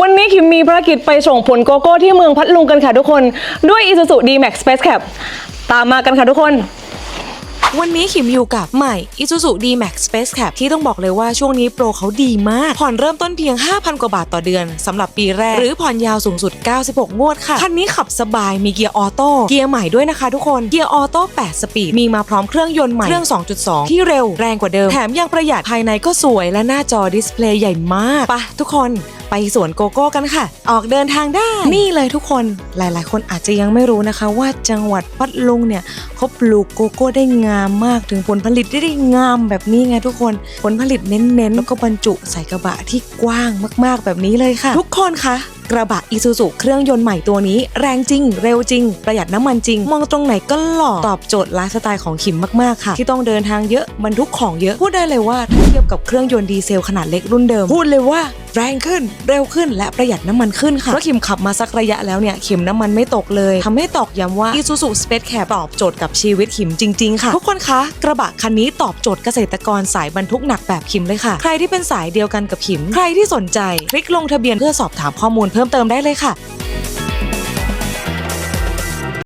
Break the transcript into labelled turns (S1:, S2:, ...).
S1: วันนี้คิมมีภารกิจไปส่งผลโกโก้ที่เมืองพัทลุงกันค่ะทุกคน ด้วย Isuzu D-Max Space Cap ตามมากันค่ะทุกคน
S2: วันนี้ขิมอยู่กับใหม่ Isuzu D-Max Space Cap ที่ต้องบอกเลยว่าช่วงนี้โปรเขาดีมาก ผ่อนเริ่มต้นเพียง 5,000 กว่าบาทต่อเดือนสำหรับปีแรก หรือผ่อนยาวสูงสุด 96 งวดค่ะ คันนี้ขับสบายมีเกียร์ออโต้เกียร์ใหม่ด้วยนะคะทุกคน เกียร์ออโต้ 8 สปีด มีมาพร้อมเครื่องยนต์ใหม่ เครื่อง 2.2 ที่เร็วแรงกว่าเดิม แถมยังประหยัดภายในก็สวยและหน้าจอดิสเพลย์ใหญ่มากไปะทุกคนไปสวนโกโก้กันค่ะ ออกเดินทางได้ นี่เลยทุกคนหลายๆ คนอาจจะยังไม่รู้นะคะ ว่าจังหวัดพัทลุงเนี่ยเขาปลูกโกโก้ได้งามมากถึงผลผลิตได้ไดงามแบบนี้ไงทุกคน ผลผลิตเน้นๆ แล้วก็บรรจุใส่กระบะที่กว้างมากๆ แบบนี้เลยค่ะ ทุกคนคะกระบะอีซูซูเครื่องยนต์ใหม่ตัวนี้ แรงจริง เร็วจริง ประหยัดน้ำมันจริง มองตรงไหนก็หล่อตอบโจทย์ไลฟ์สไตล์ของขิมมาก ๆ ค่ะ ที่ต้องเดินทางเยอะบรรทุกของเยอะ พูดได้เลยว่าถ้าเทียบกับเครื่องยนต์ดีเซลขนาดเล็กรุ่นเดิม พูดเลยว่า แรงขึ้น เร็วขึ้น และประหยัดน้ำมันขึ้นค่ะ เพราะขิมขับมาสักระยะแล้วเนี่ยเข็มน้ำมันไม่ตกเลยทำให้ตอกย้ำว่า Isuzu Space Cap ตอบโจทย์กับชีวิตขิมจริง ๆ ค่ะ ทุกคนคะกระบะคันนี้ตอบโจทย์เกษตรกรสายบรรทุกหนักแบบขิมเลยค่ะ ใครที่เป็นสายเดียวกันกับขิม ใครที่สนใจ คลิกลงทะเบียนเพื่อสอบถามข้อมูลเพิ่มเติมได้เลยค่ะ